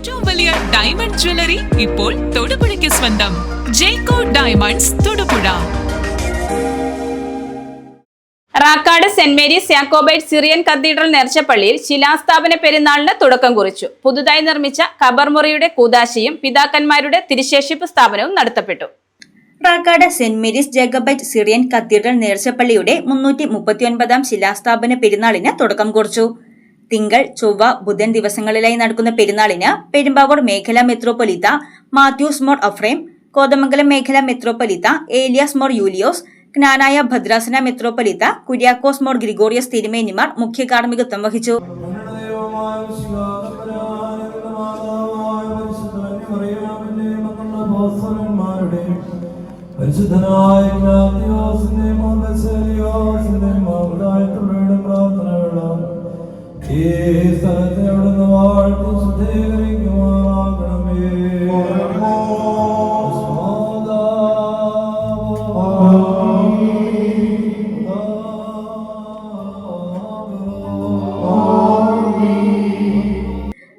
ഏറ്റവും വലിയ diamond jewellery ഇപ്പോൾ തൊടുപുഴയ്ക്ക് സ്വന്തം. ജേക്കോ diamonds Thodupuzha. Rakkad saint Mary's Jacobite Syrian cathedral നേർച്ചപ്പള്ളിയിൽ ശിലാസ്ഥാപന പെരുന്നാളിന് തുടക്കം കുറിച്ചു. പുതുതായി നിർമ്മിച്ച ഖബർമുറിയുടെ കൂതാശയും പിതാക്കന്മാരുടെ തിരിശേഷിപ്പ് സ്ഥാപനവും നടത്തപ്പെട്ടു. Rakkad saint Mary's Jacobite Syrian cathedral നേർച്ചപ്പള്ളിയുടെ മുന്നൂറ്റി മുപ്പത്തിയൊൻപതാം ശിലാസ്ഥാപന പെരുന്നാളിന് തുടക്കം കുറിച്ചു. തിങ്കൾ ചൊവ്വ ബുധൻ ദിവസങ്ങളിലായി നടക്കുന്ന പെരുന്നാളിന് പെരുമ്പാവൂർ മേഖലാ മെത്രോപൊലിത്ത മാത്യൂസ് മോർ അഫ്രേം കോതമംഗലം മേഖലാ മെത്രോപൊലിത്ത ഏലിയാസ് മോർ യൂലിയോസ് ജ്ഞാനായ ഭദ്രാസന മെത്രോപൊലിത്ത കുര്യാക്കോസ് മോർ ഗ്രിഗോറിയസ് തിരുമേനിമാർ മുഖ്യ കാർമ്മികത്വം വഹിച്ചു. പരിശുദ്ധനായ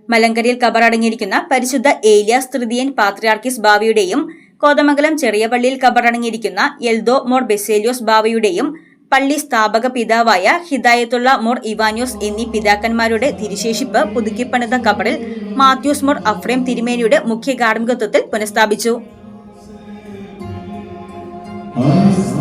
മലങ്കരയിൽ കബറടങ്ങിയിരിക്കുന്ന പരിശുദ്ധ ഏലിയാസ് തൃതീയൻ പാത്രിയാർക്കിസ് ബാവയുടെയും കോതമംഗലം ചെറിയ പള്ളിയിൽ കബറടങ്ങിയിരിക്കുന്ന എൽദോ മോർ ബെസേലിയോസ് ബാവയുടെയും പള്ളി സ്ഥാപക പിതാവായ ഹിദായത്തുള്ള മോർ ഇവാനിയോസ് എന്നീ പിതാക്കന്മാരുടെ തിരിശേഷിപ്പ് പുതുക്കിപ്പണിത കബറിൽ മാത്യൂസ് മോർ അഫ്രേം തിരുമേനിയുടെ മുഖ്യ കാർമ്മികത്വത്തിൽ പുനഃസ്ഥാപിച്ചു.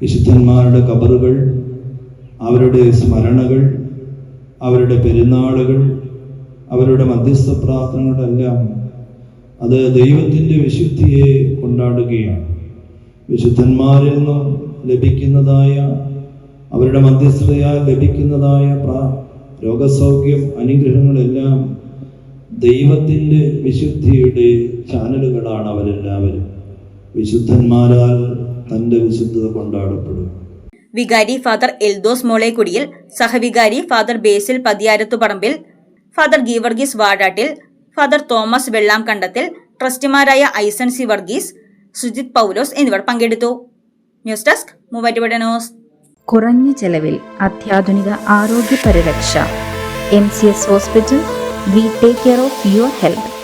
വിശുദ്ധന്മാരുടെ കബറുകൾ അവരുടെ സ്മരണകൾ അവരുടെ പെരുന്നാളുകൾ അവരുടെ മധ്യസ്ഥ പ്രാർത്ഥനകളെല്ലാം അത് ദൈവത്തിന്റെ വിശുദ്ധിയെ കൊണ്ടാടുകയാണ്. വിശുദ്ധന്മാരിൽ നിന്നും ലഭിക്കുന്നതായ അവരുടെ മധ്യസ്ഥതയാൽ ലഭിക്കുന്നതായ പ്രാ രോഗസൗഖ്യം അനുഗ്രഹങ്ങളെല്ലാം ദൈവത്തിന്റെ വിശുദ്ധിയുടെ ചാനലുകളാണ് അവരെല്ലാവരും. വിശുദ്ധന്മാരാൽ തന്റെ വിശുദ്ധത കൊണ്ടാടപ്പെടും. വികാരി father Eldhose മോളേക്കുടിയിൽ സഹവികാരി father Basil Pathiyarathuparambil father Geevarghese Vadattil father Thomas Vellam Kandathil ട്രസ്റ്റിമാരായ Aison C Varghese Sujith Paulose എന്നിവർ പങ്കെടുത്തു. News desk Muvattupuzha news. കുറഞ്ഞ ചെലവിൽ അത്യാധുനിക ആരോഗ്യ പരിരക്ഷ M C S hospital we take care of your health.